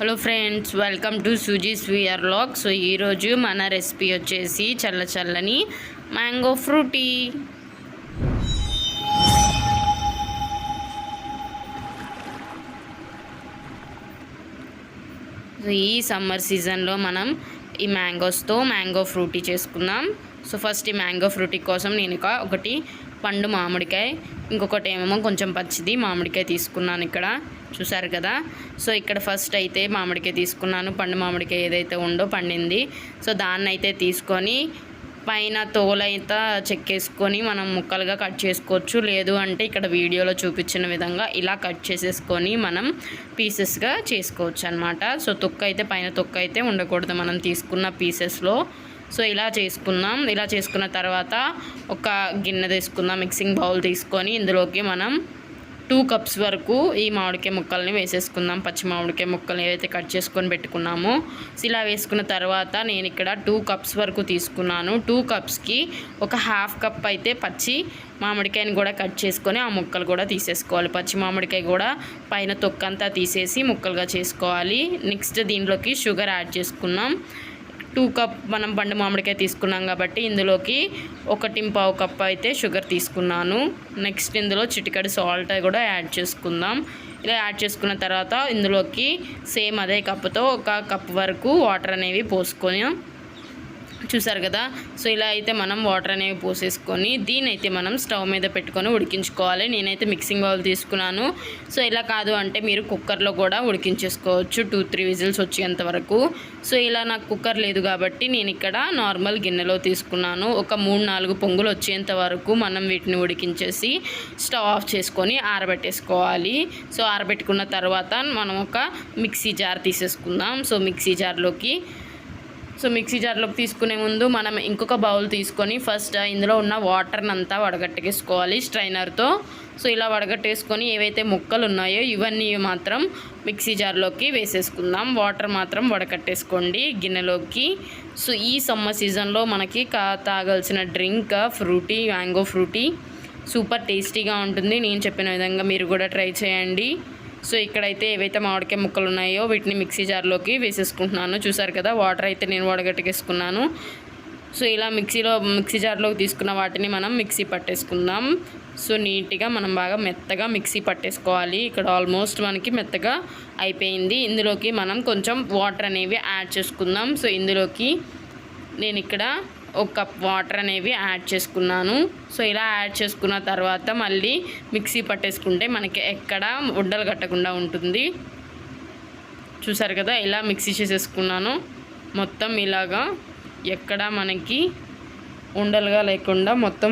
Hello friends welcome to Suji స్వీయర్ log. So ఈరోజు మన recipe వచ్చేసి చల్ల చల్లని మ్యాంగో ఫ్రూటీ. ఈ సమ్మర్ సీజన్లో మనం ఈ మ్యాంగోస్తో మ్యాంగో ఫ్రూటీ చేసుకుందాం. సో ఫస్ట్ ఈ మ్యాంగో ఫ్రూటీ కోసం నేను ఇక ఒకటి పండు మామిడికాయ ఇంకొకటి ఏమేమో కొంచెం పచ్చిది మామిడికాయ తీసుకున్నాను ఇక్కడ. చూసారు కదా? సో ఇక్కడ ఫస్ట్ అయితే మామిడికాయ తీసుకున్నాను. పండు మామిడికాయ ఏదైతే ఉందో పండింది. సో దాన్ని అయితే తీసుకొని పైన తోలైతే చెక్కేసుకొని మనం ముక్కలుగా కట్ చేసుకోవచ్చు. లేదు అంటే ఇక్కడ వీడియోలో చూపించిన విధంగా ఇలా కట్ చేసేసుకొని మనం పీసెస్గా చేసుకోవచ్చు అనమాట సో తొక్క అయితే పైన తొక్క అయితే ఉండకూడదు. మనం తీసుకున్న పీసెస్లో సో ఇలా చేసుకుందాం ఇలా చేసుకున్న తర్వాత ఒక గిన్నె తీసుకుందాం మిక్సింగ్ బౌల్ తీసుకొని ఇందులోకి మనం టూ కప్స్ వరకు ఈ మామిడికాయ ముక్కల్ని వేసేసుకుందాం. పచ్చి మామిడికాయ ముక్కల్ని ఏవైతే కట్ చేసుకొని పెట్టుకున్నామో. సో ఇలా వేసుకున్న తర్వాత నేను ఇక్కడ టూ కప్స్ వరకు తీసుకున్నాను. టూ కప్స్కి ఒక హాఫ్ కప్ అయితే పచ్చి మామిడికాయని కూడా కట్ చేసుకొని ఆ ముక్కలు కూడా తీసేసుకోవాలి. పచ్చి మామిడికాయ కూడా పైన తొక్కంతా తీసేసి ముక్కలుగా చేసుకోవాలి. నెక్స్ట్ దీంట్లోకి షుగర్ యాడ్ చేసుకున్నాం. టూ కప్ మనం పండు మామిడికాయ తీసుకున్నాం కాబట్టి ఇందులోకి ఒకటి పావు కప్ అయితే షుగర్ తీసుకున్నాను. నెక్స్ట్ ఇందులో చిటికడి సాల్ట్ కూడా యాడ్ చేసుకుందాం. ఇలా యాడ్ చేసుకున్న తర్వాత ఇందులోకి సేమ్ అదే కప్పుతో ఒక కప్ వరకు వాటర్ అనేవి పోసుకొని చూసారు కదా? సో ఇలా అయితే మనం వాటర్ అనేవి పోసేసుకొని దీని అయితే మనం స్టవ్ మీద పెట్టుకొని ఉడికించుకోవాలి. నేనైతే మిక్సింగ్ బౌల్ తీసుకున్నాను. సో ఇలా కాదు అంటే మీరు కుక్కర్లో కూడా ఉడికించేసుకోవచ్చు. టూ త్రీ విజిల్స్ వచ్చేంత వరకు. సో ఇలా నాకు కుక్కర్ లేదు కాబట్టి నేను ఇక్కడ నార్మల్ గిన్నెలో తీసుకున్నాను. ఒక మూడు నాలుగు పొంగులు వచ్చేంత వరకు మనం వీటిని ఉడికించేసి స్టవ్ ఆఫ్ చేసుకొని ఆరబెట్టేసుకోవాలి. సో ఆరబెట్టుకున్న తర్వాత మనం ఒక మిక్సీ జార్ తీసేసుకుందాం. సో మిక్సీ జార్లోకి సో మిక్సీ జార్లోకి తీసుకునే ముందు మనం ఇంకొక బౌల్ తీసుకొని ఫస్ట్ ఇందులో ఉన్న వాటర్ని అంతా వడగట్టేసుకోవాలి స్ట్రైనర్తో. సో ఇలా వడగట్టేసుకొని ఏవైతే ముక్కలు ఉన్నాయో ఇవన్నీ మాత్రం మిక్సీ జార్లోకి వేసేసుకుందాం. వాటర్ మాత్రం వడకట్టేసుకోండి గిన్నెలోకి. సో ఈ సమ్మర్ సీజన్లో మనకి కా తాగాల్సిన drink Frooti mango Frooti super టేస్టీగా ఉంటుంది. నేను చెప్పిన విధంగా మీరు కూడా ట్రై చేయండి. సో ఇక్కడైతే ఏవైతే మామిడికాయ ముక్కలు ఉన్నాయో వీటిని మిక్సీ జార్లోకి వేసేసుకుంటున్నాను. చూసారు కదా వాటర్ అయితే నేను వడగట్టుకేసుకున్నాను సో ఇలా మిక్సీలో మిక్సీ జార్లోకి తీసుకున్న వాటిని మనం మిక్సీ పట్టేసుకుందాం. సో నీట్గా మనం బాగా మెత్తగా మిక్సీ పట్టేసుకోవాలి. ఇక్కడ ఆల్మోస్ట్ మనకి మెత్తగా అయిపోయింది. ఇందులోకి మనం కొంచెం వాటర్ అనేవి యాడ్ చేసుకుందాం. సో ఇందులోకి నేను ఇక్కడ ఒక కప్ వాటర్ అనేవి యాడ్ చేసుకున్నాను. సో ఇలా యాడ్ చేసుకున్న తర్వాత మళ్ళీ మిక్సీ పట్టేసుకుంటే మనకి ఎక్కడ ఉడ్డలు కట్టకుండా ఉంటుంది. చూసారు కదా ఇలా మిక్సీ చేసేసుకున్నాను. మొత్తం ఇలాగా ఎక్కడ మనకి ఉండలుగా లేకుండా మొత్తం